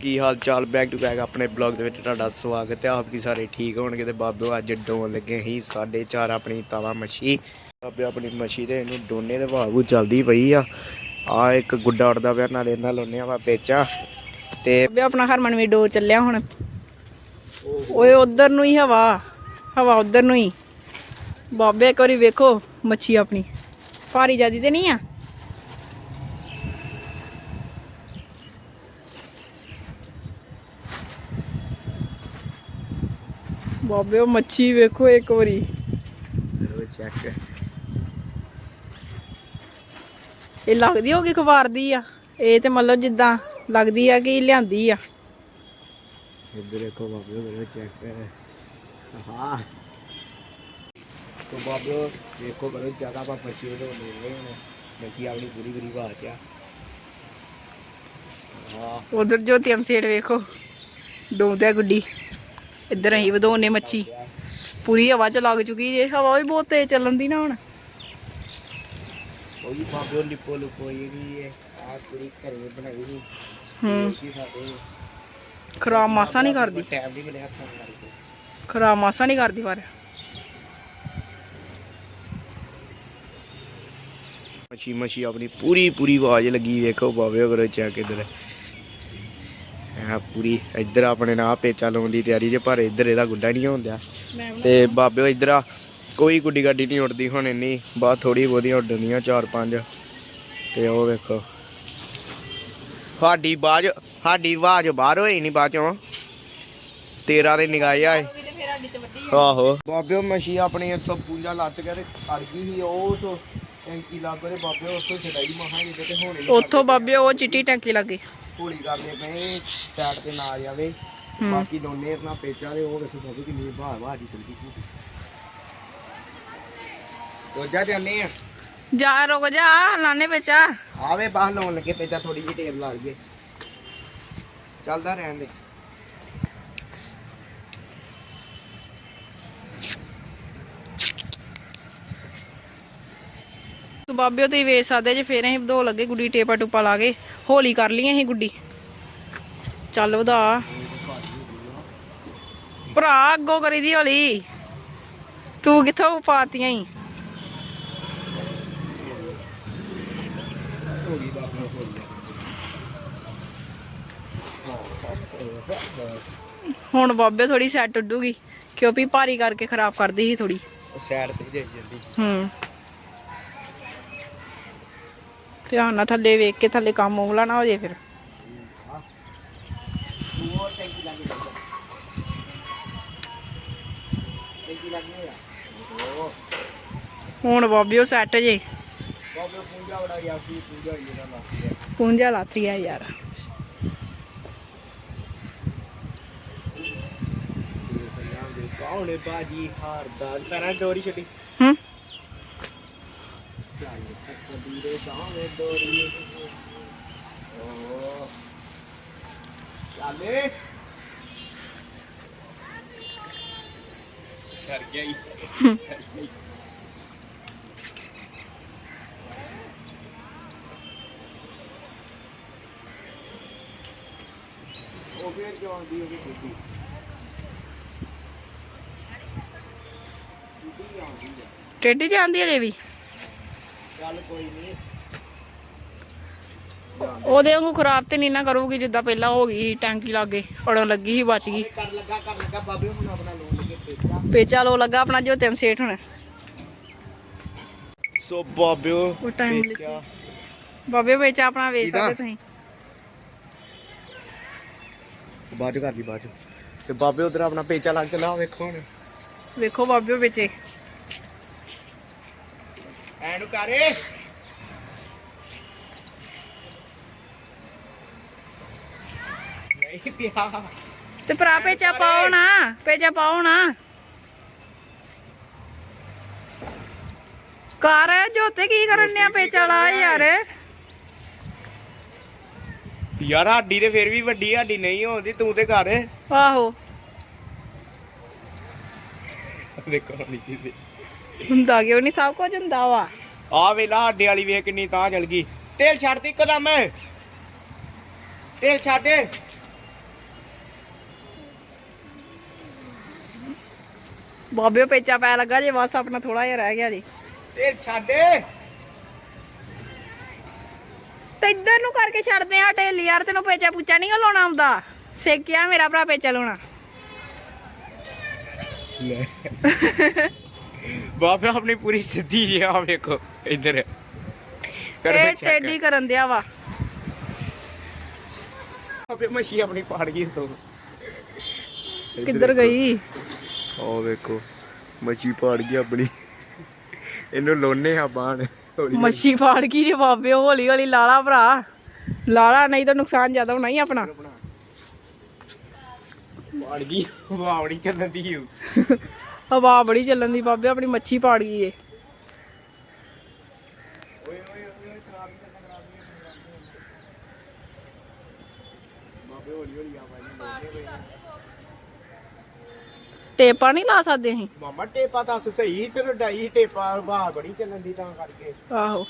ਕੀ ਹਾਲ ਚਾਲ? Back to back ਆਪਣੇ ਬਲੌਗ ਦੇ ਵਿੱਚ ਤੁਹਾਡਾ ਸਵਾਗਤ ਹੈ। ਆਪ ਕੀ ਸਾਰੇ ਠੀਕ ਹੋਣਗੇ ਤੇ ਬਾਬਿਓ ਅੱਜ ਡੋਨ ਲੱਗੇ ਸੀ 4:30 ਆਪਣੀ ਤਾਵਾ ਮੱਛੀ। ਬਾਬੇ ਆਪਣੀ ਮੱਛੀ ਤੇ ਇਹਨੂੰ ਡੋਨੇ ਦੇ ਭਾਵੂ ਚੱਲਦੀ ਪਈ ਆ। ਆ ਇੱਕ ਗੁੱਡਾ ਉੜਦਾ ਪਿਆ, ਨਾਲੇ ਇਹਨਾਂ ਲਾਉਨੇ ਆ ਵਾ ਤੇ ਬੇ ਆਪਣਾ ਹਰਮਨ ਵੀ ਡੋ ਚੱਲਿਆ ਹੁਣ। ਓਏ, ਉਧਰ ਨੂੰ ਹੀ ਹਵਾ। ਹਵਾ ਉਧਰ ਨੂੰ ਹੀ। ਬਾਬੇ ਇੱਕ ਵਾਰੀ ਵੇਖੋ ਮੱਛੀ ਆਪਣੀ। ਭਾਰੀ ਜਿਆਦੀ ਤੇ ਨਹੀਂ ਆ? ਬਾਬੇ ਉਹ ਮੱਛੀ ਵੇਖੋ ਇੱਕ ਵਾਰੀ। ਚੈੱਕ ਇਹ ਲੱਗਦੀ ਹੋਗੀ ਖਵਾਰਦੀ ਆ। ਇਹ ਤੇ ਮਤਲਬ ਜਿੱਦਾਂ ਲੱਗਦੀ ਆ ਕਿ ਲਿਆਂਦੀ ਆ। ਇੱਧਰ ਦੇਖੋ ਬਾਬਿਓ ਮੇਰੇ ਚੈੱਕ ਹਾਂ ਤੋ ਬਾਬਿਓ ਦੇਖੋ ਬੜੇ ਜ਼ਿਆਦਾ ਮੱਛੀ ਉਹਦੇ ਲੈ ਰਹੇ ਨੇ ਮੱਛੀ ਆਪਣੀ ਪੂਰੀ ਪੂਰੀ ਬਾਤ ਆ। ਹਾਂ ਉਧਰ ਜੋਤੀ ਅਮਸੇੜ ਵੇਖੋ। ਡੋਂਦਿਆ ਗੁੱਡੀ। ਇੱਧਰ ਅਸੀਂ ਵਧਾਉਨੇ ਮੱਛੀ। ਪੂਰੀ ਹਵਾ ਚ ਲੱਗ ਚੁੱਕੀ ਜੇ ਹਵਾ ਵੀ ਬਹੁਤ ਤੇਜ਼ ਚੱਲਣ ਦੀ ਨਾ ਹੁਣ। ਉਹ ਵੀ ਬਾਬਿਓ ਲਿਪੋ ਲੁਪੋ ਜਿਹੜੀ ਹੈ ਆ ਪੂਰੀ ਘਰੇ ਬਣਾਈ ਸੀ ਹੂੰ। ਕੀ ਸਾਡੇ ਖਰਾਬ ਮਾਸਾ ਨਹੀਂ ਕਰਦੀ। ਟਾਈਮ ਨਹੀਂ ਮਿਲਿਆ ਫੋਨ ਕਰਕੇ ਖਰਾਬ ਮਾਸਾ ਨਹੀਂ ਕਰਦੀ ਪਰ। ਮੱਛੀ ਮੱਛੀ ਆਪਣੀ ਪੂਰੀ ਪੂਰੀ ਆਵਾਜ਼ ਲੱਗੀ ਵੇਖੋ ਬਾਬਿਓ ਕਰੋ ਚੈੱਕ ਇਧਰ। ਆ ਪੂਰੀ ਇੱਧਰ ਆਪਣੇ ਨਾਲ ਪੇਚਾ ਲਾਉਣ ਦੀ ਤਿਆਰੀ ਜੇ ਪਰ ਇੱਧਰ ਇਹਦਾ ਗੁੱਡਾ ਨਹੀਂ ਹੁੰਦਾ ਤੇ ਬਾਬਿਓ ਇੱਧਰ ਆ ਕੋਈ ਗੁੱਡੀ ਗੱਡੀ ਨਹੀਂ ਉੱਡਦੀ ਹੁਣ ਇੰਨੀ ਬਾਤ ਥੋੜੀ ਬਹੁਤੀ ਉੱਡਦੀਆਂ ਚਾਰ ਪੰਜ। ਤੇ ਉਹ ਵੇਖੋ। ਸਾਡੀ ਬਾਜ ਸਾਡੀ ਆਵਾਜ਼ ਬਾਹਰ ਹੋਈ ਨਹੀਂ ਬਾਅਦ ਚੋਂ। ਤੇਰਾ ਦੇ ਨਿਗਾਹ ਆਏ। ਆਹੋ। ਬਾਬਿਓ ਮੱਛੀ ਆਪਣੀ ਇੱਥੋਂ ਪੂੰਜਾ ਲੱਤ ਕੇ ਤੇ ਅੜ ਗਈ ਸੀ ਉਹ ਤੋਂ ਟੈਂਕੀ ਲੱਗ ਬਾਬਿਓ ਉੱਥੋਂ ਛਡਾਈ ਮਹਾਂ ਜਿਹਦੇ ਤੇ ਹੋਣੇ ਉੱਥੋਂ ਬਾਬੇ ਉਹ ਚਿੱਟੀ ਟੈਂਕੀ ਲੱਗੇ ਹੋਲੀ ਕਰਨੇ ਪਏ ਸਾਈਡ ਤੇ ਨਾ ਜਾਵੇ ਹੂੰ। ਬਾਕੀ ਦੋਨੇ ਆਪਣਾ ਪੇਚਾ ਦੇ ਉਹ ਵੈਸੇ ਬਾਬੂ ਕਿੰਨੀ ਬਾਹਰ ਬਾਹਰ ਦੀ ਚਲਦੀ ਪੂਰੀ ਰੋਜਾ ਜਾਂਦੇ ਆ? ਜਾ ਰੁਕ ਜਾ ਲਾਣੇ ਆ ਆਵੇ ਬਾਹਰ ਲਾਉਣ ਲੱਗੇ ਪੇਚਾ ਥੋੜੀ ਜਿਹੀ ਟੇਪ ਲਾ ਲਈਏ। ਚੱਲਦਾ ਰਹਿਣ ਦੇ। ਤੂੰ ਬਾਬੇ ਤੇ ਵੇਚ ਸਕਦੇ ਜੇ ਫੇਰ ਅਸੀਂ ਵਧੋ ਲੱਗੇ ਗੁੱਡੀ ਟੇਪਾ ਟੂਪਾ ਲਾ ਕੇ ਹੋਲੀ ਕਰ ਲਈ ਅਸੀਂ ਗੁੱਡੀ। ਚੱਲ ਵਧਾ। ਭਰਾ ਅੱਗੋਂ ਕਰੀ ਦੀ ਹੋਲੀ। ਤੂੰ ਕਿੱਥੋਂ ਪਾਤੀਆਂ ਹੀ ਹੁਣ ਬਾਬੇ ਥੋੜੀ ਸੈੱਟ ਉੱਡੂਗੀ ਕਿਉਂਕਿ ਭਾਰੀ ਕਰਕੇ ਖਰਾਬ ਕਰਦੀ ਸੀ ਥੋੜੀ ਸਾਈਡ ਤੇ ਦੇ ਜਾਂਦੀ। ਹੂੰ। ਧਿਆਨ ਨਾਲ ਥੱਲੇ ਵੇਖ ਕੇ ਥੱਲੇ ਕੰਮ ਉਂਗਲਾ ਨਾ ਹੋ ਜੇ ਫਿਰ। ਉਹ ਹੁਣ ਬਾਬਿਓ ਸੈੱਟ ਜੇ। ਬਾਬੂ ਪੂੰਜਾ ਬੜਾ ਆ ਯਾਰ। ਕੌਣੇ ਬਾਜੀ ਹਾਰਦਾ? ਤਰਾ ਡੋਰੀ ਛੱਡੀ ਹੂੰ ਚੱਲ ਕੌਣੇ ਡੋਰੀ ਓ ਚੱਲੇ ਸਰ ਗਿਆ ਹੀ ਉਹ ਫੇਰ ਕਿਉਂ ਆਉਂਦੀ ਉਹ ਟੇਢੀ ਜਾਂਦੀ ਹਲੇ ਵੀ? ਚੱਲ ਕੋਈ ਨਹੀਂ ਉਹਦੇ ਵਾਂਗੂ ਖਰਾਬ ਤੇ ਨਹੀਂ ਨਾ ਕਰੂਗੀ ਜਿੱਦਾਂ ਪਹਿਲਾਂ ਹੋ ਗਈ ਸੀ, ਟੈਂਕੀ ਲੱਗੇ ਅੜੋਂ ਲੱਗੀ ਸੀ ਬਚ ਗਈ। ਕਰ ਲੱਗਾ ਕਰ ਲੱਗਾ ਬਾਬੇ ਹੁਣ ਆਪਣਾ ਲੋਨ ਪੇਚਾ ਪੇਚਾ ਲੋ ਲੱਗਾ ਆਪਣਾ ਜੋ ਤਿੰਨ ਸੇਠ ਹੁਣ। ਸੋ ਬਾਬਿਓ ਉਹ time ਪੇਚਾ। ਬਾਬੇ ਪੇਚਾ ਆਪਣਾ ਵੇਚ? ਸਕਦੇ ਤੁਸੀਂ। ਬਾਅਦ ਚ ਕਰ ਲਈ ਬਾਅਦ ਚ। ਤੇ ਬਾਬੇ ਉਧਰ ਆਪਣਾ ਪੇਚਾ ਲੱਗ ਚਲਾ ਵੇਖੋ ਹੁਣ। ਵੇਖੋ ਬਾਬਿਓ ਵੇਚੇ। ਐਨੂੰ ਕਰੇ ਪਿਆ ਤੇ ਭਰਾ ਪੇਚਾ ਪਾਓ ਨਾ ਪੇਚਾ ਪਾਓ ਨਾ। ਕਰ ਜੋਤੇ ਕੀ ਕਰਨ ਨੇ ਪੇਚਾ ਲਾ ਯਾਰ। ਯਾਰ ਸਾਡੀ ਤੇ ਫਿਰ ਵੀ ਵੱਡੀ ਸਾਡੀ ਨਹੀਂ ਹੁੰਦੀ ਤੂੰ ਤੇ ਕਰ। ਆਹੋ। ਦੇਖੋ ਨਹੀਂ ਕਿਤੇ ਹੁੰਦਾ ਕਿਉਂ ਨਹੀਂ ਸਭ ਕੁਝ ਹੁੰਦਾ ਵਾ। ਆ ਵੇਲਾ ਸਾਡੇ ਵਾਲੀ ਵੇਖ ਕਿੰਨੀ ਤਾਂ ਚਲ ਗਈ। ਤੇਲ ਛੱਡ ਤੀ ਇੱਕਦਮ ਤੇਲ ਛੱਡ ਦੇ। ਬਾਬੇ ਪੇਚਾ ਪੈ ਲੱਗਾ ਜੇ ਬਸ ਆਪਣਾ ਥੋੜਾ ਜਿਹਾ ਰਹਿ ਗਿਆ ਜੀ। ਤੇ ਛੱਡ। ਤੇ ਇੱਧਰ ਨੂੰ ਕਰਕੇ ਛੱਡਦੇ ਆ ਢੇਲੀ ਯਾਰ ਤੈਨੂੰ ਪੇਚਾ ਪੁੱਚਾ ਨਹੀਂ ਲਾਉਣਾ ਆਉਂਦਾ। ਸੇਕਿਆ ਮੇਰਾ ਭਰਾ ਪੇਚਾ ਲਾਉਣਾ। ਬਾਬੇ ਆਪਣੀ ਪੂਰੀ ਸਿੱਧੀ ਆ ਵੇਖੋ ਇੱਧਰ। ਇਹ। ਟੇਡੀ ਕਰਨ ਦਿਆ ਵਾ। ਬਾਬੇ ਮੱਛੀ ਆਪਣੀ ਪਾੜ ਗਈ ਤੋਂ ਕਿੱਧਰ ਗਈ? ਉਹ ਵੇਖੋ ਮੱਛੀ ਪਾੜ ਗਈ ਆਪਣੀ। ਇਹਨੂੰ ਲੋਨੇ ਆ ਬਾਣ। ਹੌਲੀ ਮੱਛੀ ਫਾੜ ਗਈ ਜੇ ਬਾਬੇ ਹੌਲੀ ਹੌਲੀ ਲਾਲਾ ਭਰਾ। ਲਾਲਾ ਨਹੀਂ ਤਾਂ ਨੁਕਸਾਨ ਜ਼ਿਆਦਾ ਹੋਣਾ ਹੀ ਆਪਣਾ। ਪਾੜ ਗਈ ਵਾਵੜੀ ਚੱਲਦੀ ਹੂੰ ਹਵਾ ਬੜੀ ਚੱਲਣ ਦੀ ਬਾਬੇ ਆਪਣੀ ਮੱਛੀ ਪਾੜ ਗਈ ਏ। ਬਾਬੇ ਹੌਲੀ ਹੌਲੀ ਆ ਭਾਈ ਟੇਪਾ ਨਹੀਂ ਲਾ ਸਕਦੇ ਅਸੀਂ। ਮਾਮਾ ਟੇਪਾ ਦੱਸ ਸਹੀ ਤੇ ਡਾਈ ਟੇਪਾ ਵਾਹ ਬੜੀ ਚੱਲਣ ਦੀ ਤਾਂ ਕਰਕੇ। ਆਹੋ।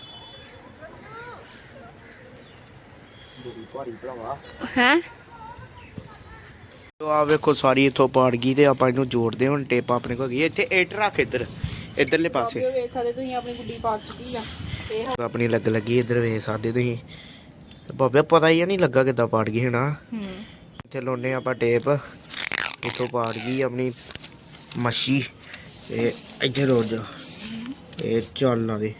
ਬੜੀ ਭਾਰੀ ਭਰਾਵਾ। ਹੈ? ਆ ਵੇਖੋ ਸਾਰੀ ਇੱਥੋਂ ਪਾੜ ਗਈ ਤੇ ਆਪਾਂ ਇਹਨੂੰ ਜੋੜਦੇ ਹੁਣ ਟੇਪ ਆਪਣੇ ਕੋਲ ਗਈ ਇੱਥੇ ਇੱਟ ਰੱਖ ਇੱਧਰ ਇੱਧਰਲੇ ਪਾਸੇ। ਬਾਬੇ ਵੇਖ ਸਕਦੇ ਤੁਸੀਂ ਆਪਣੀ ਗੁੱਡੀ ਪਾ ਚੁੱਕੀ ਆ। ਇਹ ਆਪਣੀ ਲੱਗ ਲੱਗੀ ਇੱਧਰ ਵੇਖ ਸਕਦੇ ਤੁਸੀਂ। ਤੇ ਬਾਬੇ ਪਤਾ ਹੀ ਨਹੀਂ ਲੱਗਾ ਕਿੱਦਾਂ ਪਾੜ ਗਈ ਹਨਾ ਹੂੰ। ਇੱਥੇ ਲਾਉਨੇ ਆਪਾਂ ਟੇਪ। ਇੱਥੋਂ ਪਾੜ ਗਈ ਆਪਣੀ। ਮੱਛੀ ਤੇ ਇੱਥੇ ਰੋੜ ਜਾ। ਇਹ ਚੱਲ ਲਾ ਦੇ।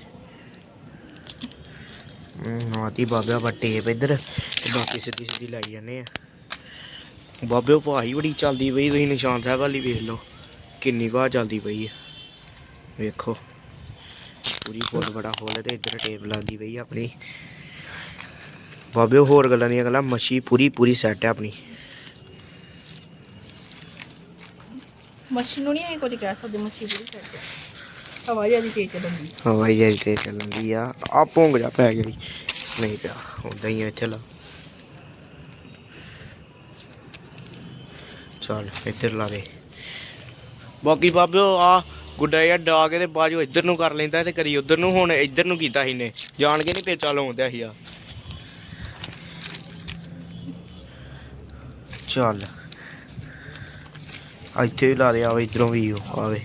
ਨਾਤੀ ਬਾਬੇ ਆਪਾਂ ਟੇਪ ਇੱਧਰ, ਤੇ ਬਾਕੀ ਸਿੱਧੀ ਸਿੱਧੀ ਲਾਈ ਜਾਂਦੇ ਆ। ਬਾਬੇ ਉਹ ਭਾਈ ਬੜੀ ਚੱਲਦੀ ਪਈ, ਤੁਸੀਂ ਨਿਸ਼ਾਨ ਸਾਹਿਬ ਵਾਲੀ ਵੇਖ ਲਓ, ਕਿੰਨੀ ਵਾਹ ਚੱਲਦੀ ਪਈ ਹੈ ਵੇਖੋ, ਪੂਰੀ ਫੁੱਲ ਬੜਾ ਹੋਲ ਤੇ ਇੱਧਰ ਟੇਪ ਲਾਉਂਦੀ ਪਈ ਆਪਣੀ। ਬਾਬੇ ਹੋਰ ਗੱਲਾਂ ਦੀਆਂ ਗੱਲਾਂ, ਮੱਛੀ ਪੂਰੀ ਪੂਰੀ ਸੈੱਟ ਹੈ ਆਪਣੀ। ਮੱਛੀ ਨੂੰ ਨਹੀਂ ਐ ਕੁਝ ਕਹਿ ਸਕਦੇ ਮੱਛੀ ਬੜੀ ਛੱਡ ਹਵਾ ਜਿਆਦੀ ਤੇਜ਼ ਚੱਲਦੀ ਹਵਾਈ ਜਹਾਜ਼ ਤੇ ਚੱਲਦੀ ਆ। ਆ ਭੋਂਗ ਜਾ ਪੈ ਗਈ ਨਹੀਂ ਪਿਆ ਉਦਾਂ ਹੀ ਆ ਇੱਥੇ ਲਾ ਇੱਧਰ ਲਾ ਦੇ। ਬਾਕੀ ਬਾਬਿਓ ਆ ਗੁੱਡਾ ਜਿਹਾ ਡਾ ਕੇ ਤੇ ਬਾਜੂ ਇੱਧਰ ਨੂੰ ਕਰ ਲੈਂਦਾ ਤੇ ਕਦੀ ਉੱਧਰ ਨੂੰ। ਹੁਣ ਇੱਧਰ ਨੂੰ ਕੀਤਾ ਸੀ ਇਹਨੇ। ਜਾਣ ਕੇ ਨਹੀਂ ਪੇਚਾ ਲਾਉਂਦਿਆ ਸੀ ਆ। ਚੱਲ। ਇੱਥੇ ਵੀ ਲਾ ਦੇ ਆਵੇ ਇਧਰੋਂ ਵੀ ਉਹ ਆਵੇ।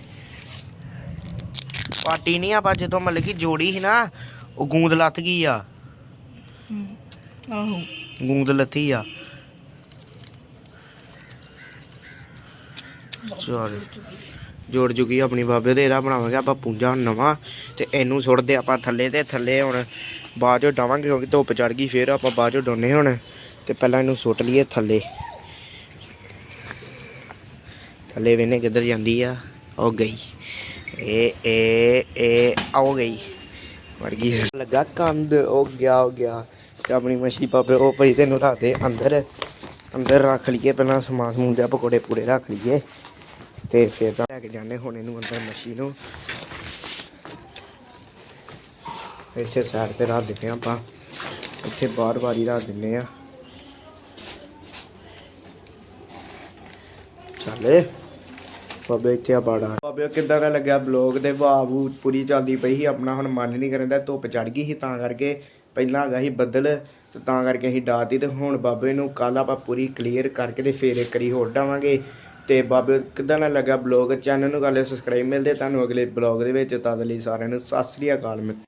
ਪਾਟੀ ਨਹੀਂ ਆਪਾਂ ਜਦੋਂ ਮਤਲਬ ਕਿ ਜੋੜੀ ਸੀ ਨਾ ਉਹ ਗੂੰਦ ਲੱਥ ਗਈ ਆ। ਆਹੋ। ਗੂੰਦ ਲੱਥੀ ਆ। ਚਲ ਜੋੜ ਜੁਗੀ ਆਪਣੀ ਬਾਬੇ ਦੇ ਇਹਦਾ ਬਣਾਵਾਂਗੇ ਆਪਾਂ ਪੂੰਜਾ ਨਵਾਂ ਤੇ ਇਹਨੂੰ ਸੁੱਟਦੇ ਆਪਾਂ ਥੱਲੇ ਤੇ ਥੱਲੇ ਹੁਣ ਬਾਅਦ ਚੋਂ ਡਾਵਾਂਗੇ ਕਿਉਂਕਿ ਧੁੱਪ ਚੜ ਗਈ ਫਿਰ ਆਪਾਂ ਬਾਅਦ ਚੋਂ ਡੋਨੇ ਹੁਣ ਤੇ ਪਹਿਲਾਂ ਇਹਨੂੰ ਸੁੱਟ ਲਈਏ ਥੱਲੇ। ਥੱਲੇ ਵੇਨੇ ਕਿੱਧਰ ਜਾਂਦੀ ਆ, ਉਹ ਗਈ। ਏ ਏ ਏ ਆਉ ਗਈ। ਮਰ ਗਈ। ਲੱਗਾ ਕੰਦ ਉਹ ਗਿਆ ਉਹ ਗਿਆ। ਤੇ ਆਪਣੀ ਮੱਛੀ ਪਾਪੇ, ਉਹ ਪਈ ਤੈਨੂੰ ਰੱਖਦੇ ਅੰਦਰ। ਅੰਦਰ ਰੱਖ ਲਈਏ, ਪਹਿਲਾਂ ਸਮਾਨ ਸਮੂਨ ਦੇ ਪਕੌੜੇ ਪੂੜੇ ਰੱਖ ਲਈਏ। ਤੇ ਫਿਰ ਲੈ ਕੇ ਜਾਣੇ ਹੁਣ ਇਹਨੂੰ ਅੰਦਰ ਮੱਛੀ ਨੂੰ। ਇੱਥੇ ਸਾਈਡ ਤੇ ਰੱਖ ਦਿੰਦੇ ਹਾਂ ਆਪਾਂ। ਇੱਥੇ ਬਾਹਰ ਵਾਰੀ ਰੱਖ ਦਿੰਦੇ ਆ ਚੱਲੇ ਬਾਬੇ ਇੱਥੇ ਆ ਬਾੜਾ। ਬਾਬੇ, ਕਿੱਦਾਂ ਦਾ ਲੱਗਿਆ ਬਲੌਗ ਦੇ? ਬਾਬੂ ਪੂਰੀ ਚੱਲਦੀ ਪਈ ਸੀ। ਆਪਣਾ ਹੁਣ ਮਨ ਨਹੀਂ ਕਰਨ ਦਾ ਧੁੱਪ ਚੜ ਗਈ ਸੀ ਤਾਂ ਕਰਕੇ ਪਹਿਲਾਂ ਹੈਗਾ ਸੀ ਬੱਦਲ, ਤੇ ਤਾਂ ਕਰਕੇ ਅਸੀਂ ਡਾਤੀ ਤੇ ਹੁਣ ਬਾਬੇ ਨੂੰ ਕੱਲ ਆਪਾਂ ਪੂਰੀ ਕਲੀਅਰ ਕਰਕੇ ਤੇ ਫੇਰ ਇੱਕ ਵਾਰੀ ਹੋਰ ਡਾਵਾਂਗੇ। ਤੇ ਬਾਬੇ, ਕਿੱਦਾਂ ਦਾ ਲੱਗਾ ਬਲੌਗ ਚੈਨਲ ਨੂੰ ਕਰ ਲਿਓ ਸਬਸਕ੍ਰਾਈਬ ਮਿਲਦੇ ਤੁਹਾਨੂੰ ਅਗਲੇ ਬਲੌਗ ਦੇ ਵਿੱਚ। ਤਦ ਲਈ ਸਾਰਿਆਂ ਨੂੰ ਸਤਿ ਸ੍ਰੀ ਅਕਾਲ ਮਿੱਤਰੋ।